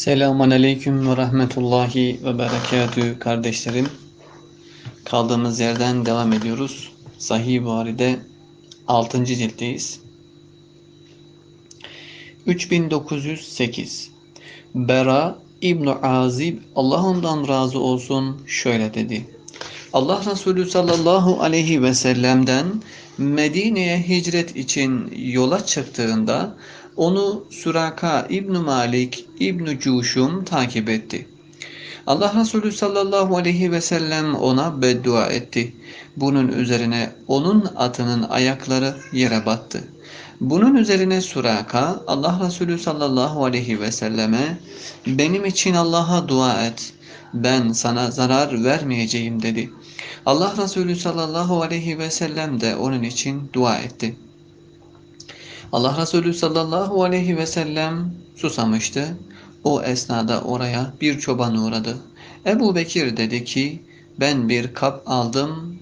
Selamun Aleyküm ve Rahmetullahi ve Berekatü kardeşlerim. Kaldığımız yerden devam ediyoruz. Sahih Buhari'de 6. ciltteyiz. 3908 Bera İbn Azib Allah ondan razı olsun şöyle dedi. Allah Resulü sallallahu aleyhi ve sellem'den Medine'ye hicret için yola çıktığında onu Suraka İbn Malik İbn Cuşum takip etti. Allah Resulü sallallahu aleyhi ve sellem ona beddua etti. Bunun üzerine onun atının ayakları yere battı. Bunun üzerine Suraka Allah Resulü sallallahu aleyhi ve selleme benim için Allah'a dua et. Ben sana zarar vermeyeceğim dedi. Allah Resulü sallallahu aleyhi ve sellem de onun için dua etti. Allah Resulü sallallahu aleyhi ve sellem susamıştı. O esnada oraya bir çoban uğradı. Ebu Bekir dedi ki ben bir kap aldım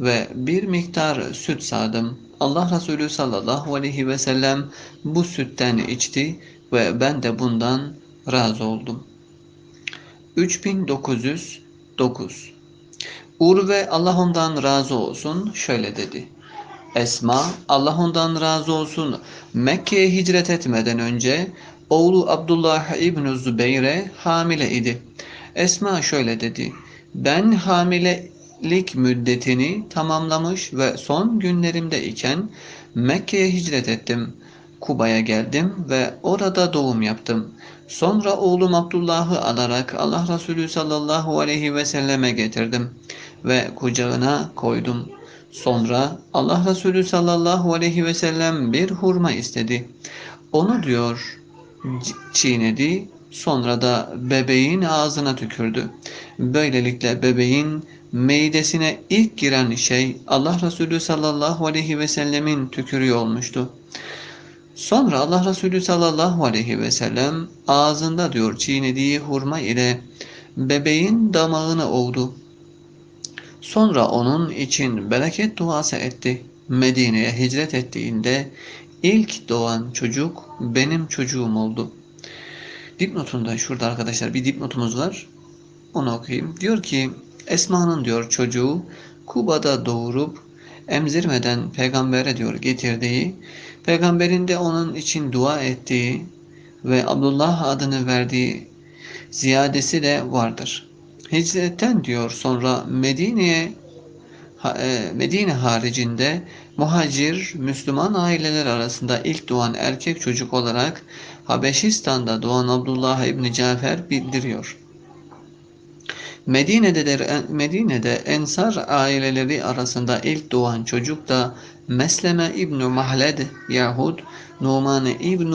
ve bir miktar süt sağdım. Allah Resulü sallallahu aleyhi ve sellem bu sütten içti ve ben de bundan razı oldum. 3909 Urve Allah ondan razı olsun şöyle dedi. Esma Allah ondan razı olsun Mekke'ye hicret etmeden önce oğlu Abdullah İbn Zübeyre hamile idi. Esma şöyle dedi. Ben hamilelik müddetini tamamlamış ve son günlerimde iken Mekke'ye hicret ettim. Kuba'ya geldim ve orada doğum yaptım. Sonra oğlum Abdullah'ı alarak Allah Resulü sallallahu aleyhi ve selleme getirdim ve kucağına koydum. Sonra Allah Resulü sallallahu aleyhi ve sellem bir hurma istedi. Onu diyor çiğnedi, sonra da bebeğin ağzına tükürdü. Böylelikle bebeğin meydesine ilk giren şey Allah Resulü sallallahu aleyhi ve sellemin tükürüğü olmuştu. Sonra Allah Resulü sallallahu aleyhi ve sellem ağzında diyor çiğnediği hurma ile bebeğin damağını ovdu. Sonra onun için bereket duası etti. Medine'ye hicret ettiğinde ilk doğan çocuk benim çocuğum oldu. Dipnotunda şurada arkadaşlar bir dipnotumuz var. Onu okuyayım. Diyor ki Esma'nın diyor çocuğu Kuba'da doğurup emzirmeden peygambere diyor getirdiği, peygamberin de onun için dua ettiği ve Abdullah adını verdiği ziyadesi de vardır. Hicretten diyor sonra Medine'ye e, Medine haricinde muhacir Müslüman aileler arasında ilk doğan erkek çocuk olarak Habeşistan'da doğan Abdullah İbni Cafer bildiriyor. Medine'de de, Medine'de Ensar aileleri arasında ilk doğan çocuk da Mesleme İbn Mahled yahut Numan İbn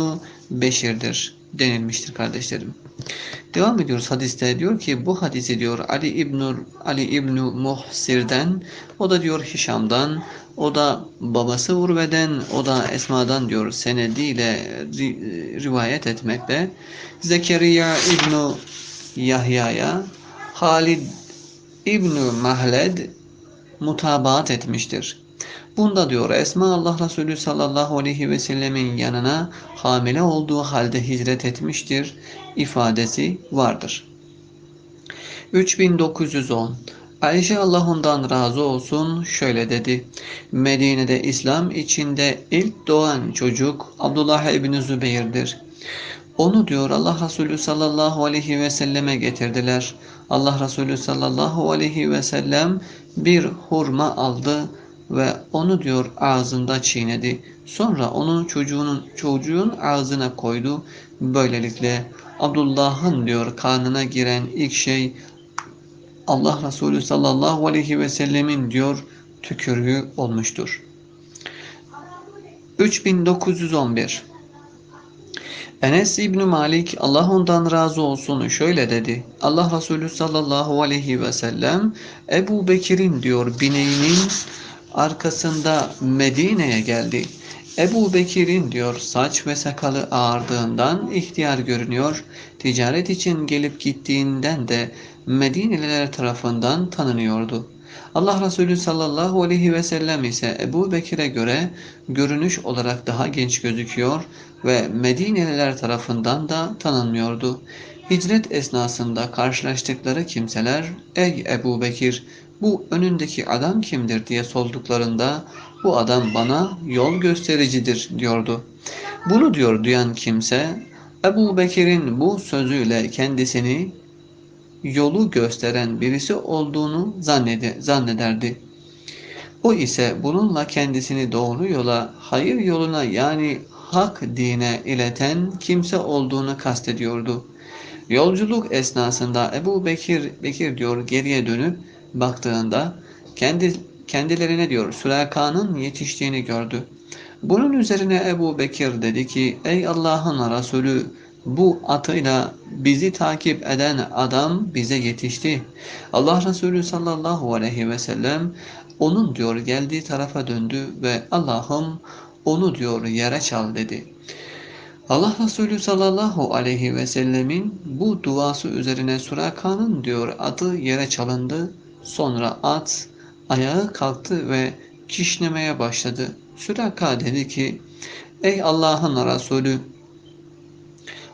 Beşir'dir denilmiştir kardeşlerim. Devam ediyoruz hadiste diyor ki bu hadisi diyor Ali İbn Ali İbn Muhsir'den o da diyor Hişam'dan o da babası Urve'den o da Esma'dan diyor senediyle rivayet etmekte. Zekeriya İbn Yahya'ya Halid İbn Mahled mutabaat etmiştir. Bunda diyor Esma Allah Resulü sallallahu aleyhi ve sellemin yanına hamile olduğu halde hicret etmiştir ifadesi vardır. 3910 Ayşe Allah ondan razı olsun şöyle dedi. Medine'de İslam içinde ilk doğan çocuk Abdullah İbni Zübeyir'dir. Onu diyor Allah Resulü sallallahu aleyhi ve selleme getirdiler. Allah Resulü sallallahu aleyhi ve sellem bir hurma aldı ve onu diyor ağzında çiğnedi. Sonra onun çocuğunun çocuğun ağzına koydu. Böylelikle Abdullah'ın diyor karnına giren ilk şey Allah Resulü sallallahu aleyhi ve sellemin diyor tükürüğü olmuştur. 3911 Enes İbni Malik Allah ondan razı olsun şöyle dedi. Allah Resulü sallallahu aleyhi ve sellem Ebu Bekir'in diyor bineğinin arkasında Medine'ye geldi. Ebu Bekir'in diyor saç ve sakalı ağardığından ihtiyar görünüyor. Ticaret için gelip gittiğinden de Medineliler tarafından tanınıyordu. Allah Resulü sallallahu aleyhi ve sellem ise Ebu Bekir'e göre görünüş olarak daha genç gözüküyor ve Medineliler tarafından da tanınmıyordu. Hicret esnasında karşılaştıkları kimseler ''Ey Ebu Bekir, bu önündeki adam kimdir?'' diye sorduklarında ''Bu adam bana yol göstericidir.'' diyordu. Bunu diyor duyan kimse Ebu Bekir'in bu sözüyle kendisini yolu gösteren birisi olduğunu zannede, zannederdi. O ise bununla kendisini doğru yola, hayır yoluna yani hak dine ileten kimse olduğunu kastediyordu. Yolculuk esnasında Ebu Bekir, Bekir diyor geriye dönüp baktığında kendi, kendilerine diyor Süreka'nın yetiştiğini gördü. Bunun üzerine Ebu Bekir dedi ki ey Allah'ın Resulü bu atıyla bizi takip eden adam bize yetişti. Allah Resulü sallallahu aleyhi ve sellem onun diyor geldiği tarafa döndü ve Allah'ım onu diyor yere çal dedi. Allah Resulü sallallahu aleyhi ve sellemin bu duası üzerine Suraka'nın diyor adı yere çalındı. Sonra at ayağı kalktı ve kişnemeye başladı. Süraka dedi ki ey Allah'ın Resulü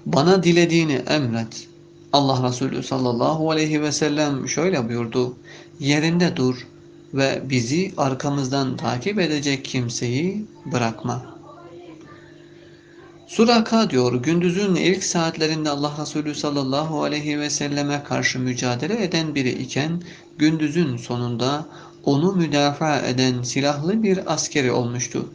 bana dilediğini emret. Allah Resulü sallallahu aleyhi ve sellem şöyle buyurdu. Yerinde dur ve bizi arkamızdan takip edecek kimseyi bırakma. Suraka diyor gündüzün ilk saatlerinde Allah Resulü sallallahu aleyhi ve selleme karşı mücadele eden biri iken gündüzün sonunda onu müdafaa eden silahlı bir askeri olmuştu.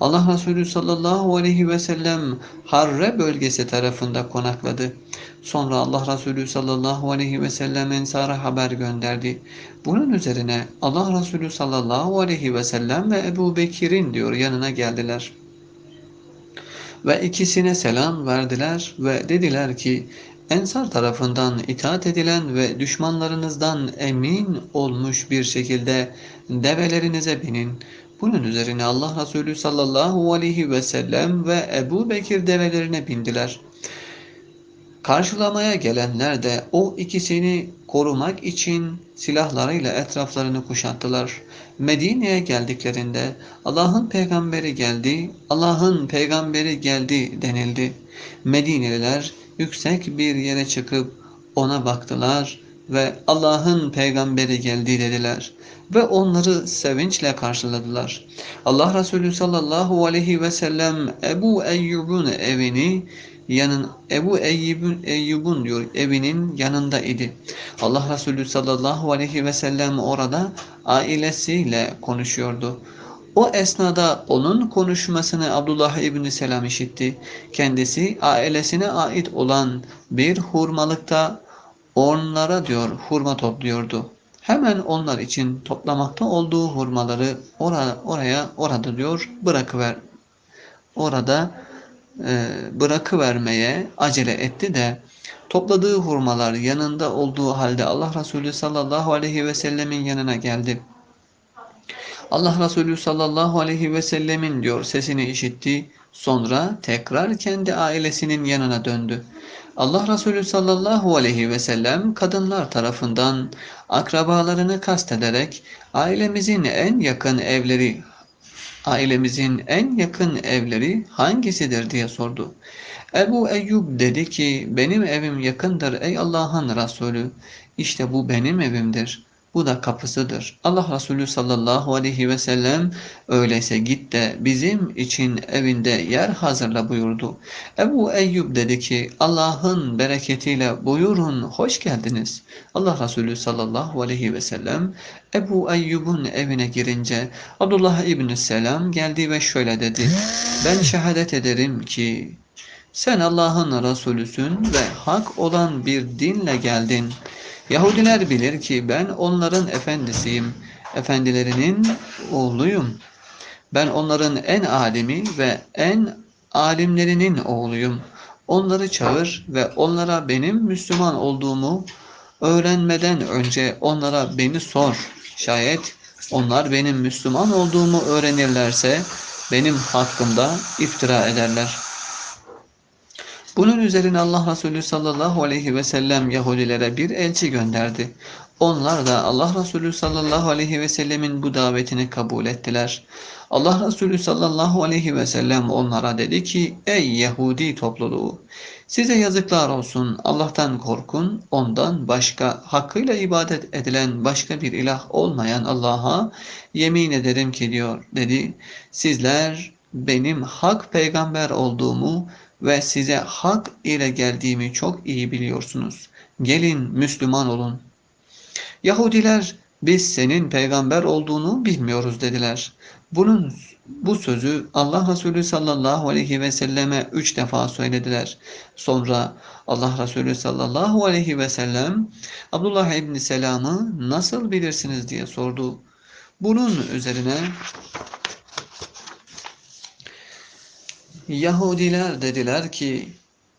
Allah Resulü sallallahu aleyhi ve sellem Harre bölgesi tarafında konakladı. Sonra Allah Resulü sallallahu aleyhi ve sellem Ensar'a haber gönderdi. Bunun üzerine Allah Resulü sallallahu aleyhi ve sellem ve Ebu Bekir'in diyor yanına geldiler. Ve ikisine selam verdiler ve dediler ki Ensar tarafından itaat edilen ve düşmanlarınızdan emin olmuş bir şekilde develerinize binin. Bunun üzerine Allah Resulü sallallahu aleyhi ve sellem ve Ebu Bekir develerine bindiler. Karşılamaya gelenler de o ikisini korumak için silahlarıyla etraflarını kuşattılar. Medine'ye geldiklerinde Allah'ın peygamberi geldi, Allah'ın peygamberi geldi denildi. Medineliler yüksek bir yere çıkıp ona baktılar ve Allah'ın peygamberi geldi dediler ve onları sevinçle karşıladılar. Allah Resulü sallallahu aleyhi ve sellem Ebu Eyyub'un evini yanın Ebu Eyyub'un Eyyub'un diyor evinin yanında idi. Allah Resulü sallallahu aleyhi ve sellem orada ailesiyle konuşuyordu. O esnada onun konuşmasını Abdullah İbni Selam işitti. Kendisi ailesine ait olan bir hurmalıkta onlara diyor hurma topluyordu. Hemen onlar için toplamakta olduğu hurmaları oraya, oraya orada diyor bırakıver. Orada bırakıvermeye acele etti de topladığı hurmalar yanında olduğu halde Allah Resulü sallallahu aleyhi ve sellemin yanına geldi. Allah Resulü sallallahu aleyhi ve sellemin diyor sesini işitti. Sonra tekrar kendi ailesinin yanına döndü. Allah Resulü sallallahu aleyhi ve sellem kadınlar tarafından akrabalarını kastederek ailemizin en yakın evleri ailemizin en yakın evleri hangisidir diye sordu. Ebu Eyyub dedi ki benim evim yakındır ey Allah'ın Resulü. İşte bu benim evimdir. Bu da kapısıdır. Allah Resulü sallallahu aleyhi ve sellem öyleyse git de bizim için evinde yer hazırla buyurdu. Ebu Eyyub dedi ki Allah'ın bereketiyle buyurun hoş geldiniz. Allah Resulü sallallahu aleyhi ve sellem Ebu Eyyub'un evine girince Abdullah İbni Selam geldi ve şöyle dedi. Ben şehadet ederim ki sen Allah'ın Resulüsün ve hak olan bir dinle geldin. Yahudiler bilir ki ben onların efendisiyim, efendilerinin oğluyum. Ben onların en alimi ve en alimlerinin oğluyum. Onları çağır ve onlara benim Müslüman olduğumu öğrenmeden önce onlara beni sor. Şayet onlar benim Müslüman olduğumu öğrenirlerse benim hakkımda iftira ederler. Bunun üzerine Allah Resulü sallallahu aleyhi ve sellem Yahudilere bir elçi gönderdi. Onlar da Allah Resulü sallallahu aleyhi ve sellemin bu davetini kabul ettiler. Allah Resulü sallallahu aleyhi ve sellem onlara dedi ki ey Yahudi topluluğu size yazıklar olsun Allah'tan korkun ondan başka hakkıyla ibadet edilen başka bir ilah olmayan Allah'a yemin ederim ki diyor dedi sizler benim hak peygamber olduğumu ve size hak ile geldiğimi çok iyi biliyorsunuz. Gelin Müslüman olun. Yahudiler biz senin peygamber olduğunu bilmiyoruz dediler. Bunun bu sözü Allah Resulü sallallahu aleyhi ve selleme üç defa söylediler. Sonra Allah Resulü sallallahu aleyhi ve sellem Abdullah İbni Selam'ı nasıl bilirsiniz diye sordu. Bunun üzerine Yahudiler dediler ki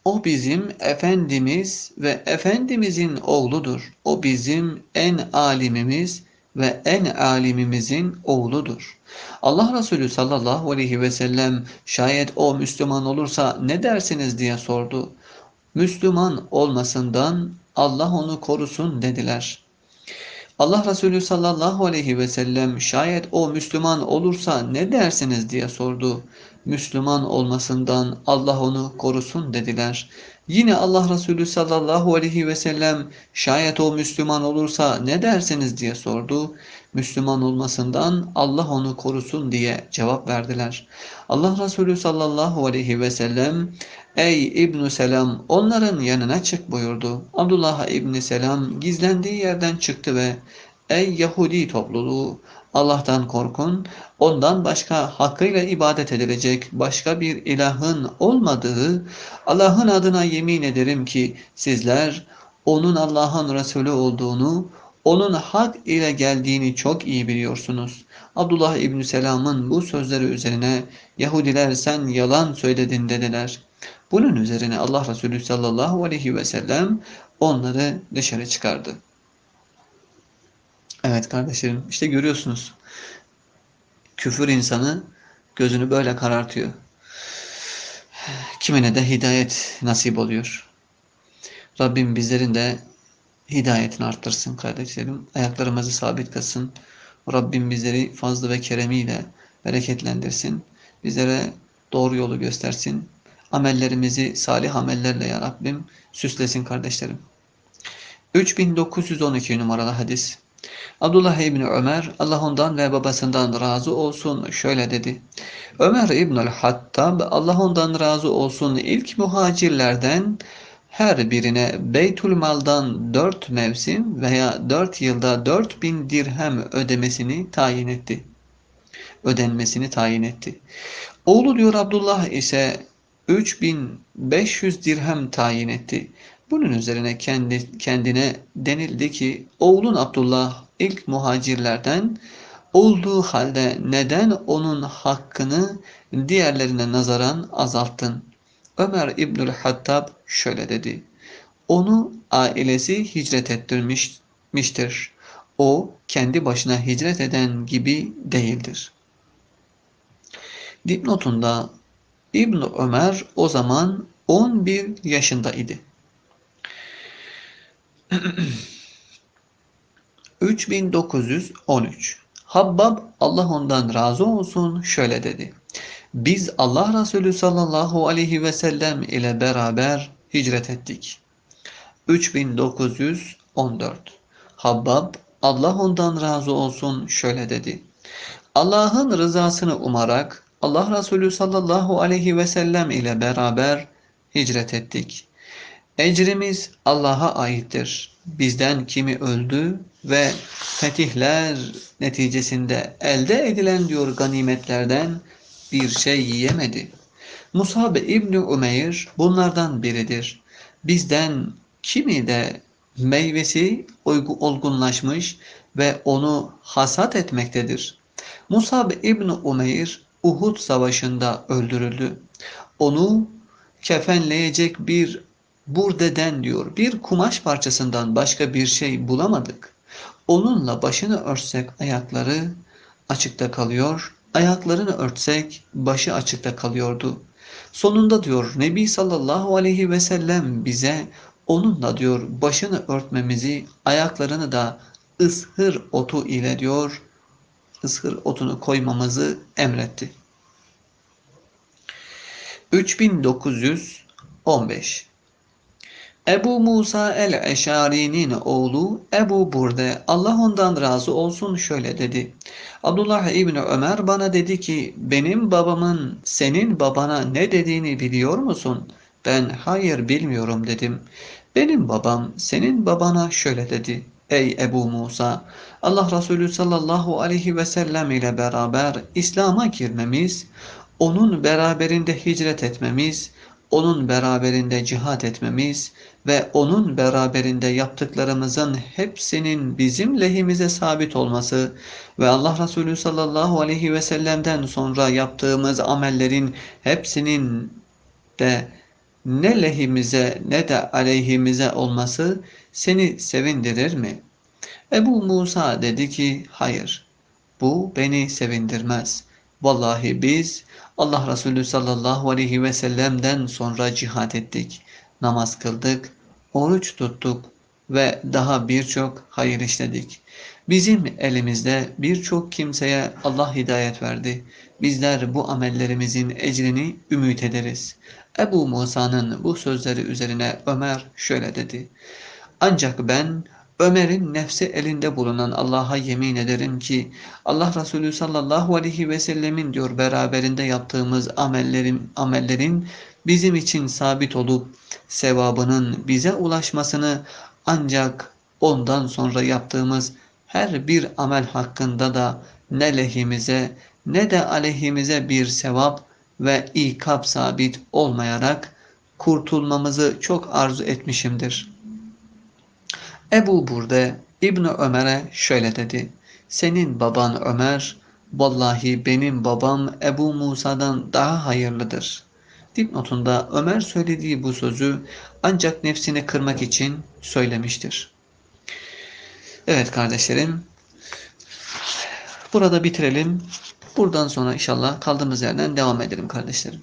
o bizim Efendimiz ve Efendimizin oğludur. O bizim en alimimiz ve en alimimizin oğludur. Allah Resulü sallallahu aleyhi ve sellem şayet o Müslüman olursa ne dersiniz diye sordu. Müslüman olmasından Allah onu korusun dediler. Allah Resulü sallallahu aleyhi ve sellem şayet o Müslüman olursa ne dersiniz diye sordu. Müslüman olmasından Allah onu korusun dediler. Yine Allah Resulü sallallahu aleyhi ve sellem şayet o Müslüman olursa ne dersiniz diye sordu. Müslüman olmasından Allah onu korusun diye cevap verdiler. Allah Resulü sallallahu aleyhi ve sellem Ey İbn Selam onların yanına çık buyurdu. Abdullah İbn Selam gizlendiği yerden çıktı ve Ey Yahudi topluluğu Allah'tan korkun, ondan başka hakkıyla ibadet edilecek başka bir ilahın olmadığı Allah'ın adına yemin ederim ki sizler onun Allah'ın Resulü olduğunu, onun hak ile geldiğini çok iyi biliyorsunuz. Abdullah İbni Selam'ın bu sözleri üzerine Yahudiler sen yalan söyledin dediler. Bunun üzerine Allah Resulü sallallahu aleyhi ve sellem onları dışarı çıkardı. Evet kardeşlerim işte görüyorsunuz. Küfür insanı gözünü böyle karartıyor. Kimine de hidayet nasip oluyor. Rabbim bizlerin de hidayetini arttırsın kardeşlerim. Ayaklarımızı sabit kılsın. Rabbim bizleri fazlı ve keremiyle bereketlendirsin. Bizlere doğru yolu göstersin. Amellerimizi salih amellerle ya Rabbim süslesin kardeşlerim. 3912 numaralı hadis. Abdullah İbni Ömer Allah ondan ve babasından razı olsun şöyle dedi. Ömer İbnül Hattab Allah ondan razı olsun ilk muhacirlerden her birine Beytül Mal'dan dört mevsim veya dört yılda dört bin dirhem ödemesini tayin etti. Ödenmesini tayin etti. Oğlu diyor Abdullah ise 3500 dirhem tayin etti. Bunun üzerine kendi, kendine denildi ki oğlun Abdullah ilk muhacirlerden olduğu halde neden onun hakkını diğerlerine nazaran azalttın? Ömer İbnül Hattab şöyle dedi. Onu ailesi hicret ettirmiştir. O kendi başına hicret eden gibi değildir. Dipnotunda İbn Ömer o zaman 11 yaşında idi. 3913 Habbab Allah ondan razı olsun şöyle dedi. Biz Allah Resulü sallallahu aleyhi ve sellem ile beraber hicret ettik. 3914 Habbab Allah ondan razı olsun şöyle dedi. Allah'ın rızasını umarak Allah Resulü sallallahu aleyhi ve sellem ile beraber hicret ettik. Ecrimiz Allah'a aittir. Bizden kimi öldü ve fetihler neticesinde elde edilen diyor ganimetlerden bir şey yiyemedi. Musab İbni Umeyr bunlardan biridir. Bizden kimi de meyvesi olgunlaşmış ve onu hasat etmektedir. Musab İbni Umeyr Uhud savaşında öldürüldü. Onu kefenleyecek bir burdeden diyor bir kumaş parçasından başka bir şey bulamadık. Onunla başını örtsek ayakları açıkta kalıyor, ayaklarını örtsek başı açıkta kalıyordu. Sonunda diyor Nebi sallallahu aleyhi ve sellem bize onunla diyor başını örtmemizi, ayaklarını da ıshır otu ile diyor ıshır otunu koymamızı emretti. 3915 Ebu Musa el-Eşari'nin oğlu Ebu Burde Allah ondan razı olsun şöyle dedi. Abdullah İbni Ömer bana dedi ki benim babamın senin babana ne dediğini biliyor musun? Ben hayır bilmiyorum dedim. Benim babam senin babana şöyle dedi. Ey Ebu Musa! Allah Resulü sallallahu aleyhi ve sellem ile beraber İslam'a girmemiz, onun beraberinde hicret etmemiz, onun beraberinde cihat etmemiz ve onun beraberinde yaptıklarımızın hepsinin bizim lehimize sabit olması ve Allah Resulü sallallahu aleyhi ve sellem'den sonra yaptığımız amellerin hepsinin de ne lehimize ne de aleyhimize olması seni sevindirir mi? Ebu Musa dedi ki hayır bu beni sevindirmez. Vallahi biz Allah Resulü sallallahu aleyhi ve sellem'den sonra cihat ettik, namaz kıldık, oruç tuttuk ve daha birçok hayır işledik. Bizim elimizde birçok kimseye Allah hidayet verdi. Bizler bu amellerimizin ecrini ümit ederiz. Ebu Musa'nın bu sözleri üzerine Ömer şöyle dedi. Ancak ben Ömer'in nefsi elinde bulunan Allah'a yemin ederim ki Allah Resulü sallallahu aleyhi ve sellemin diyor beraberinde yaptığımız amellerin amellerin bizim için sabit olup sevabının bize ulaşmasını ancak ondan sonra yaptığımız her bir amel hakkında da ne lehimize ne de aleyhimize bir sevap ve ikab sabit olmayarak kurtulmamızı çok arzu etmişimdir. Ebu Burde İbni Ömer'e şöyle dedi. Senin baban Ömer, vallahi benim babam Ebu Musa'dan daha hayırlıdır. Dipnotunda Ömer söylediği bu sözü ancak nefsini kırmak için söylemiştir. Evet kardeşlerim, burada bitirelim. Buradan sonra inşallah kaldığımız yerden devam edelim kardeşlerim.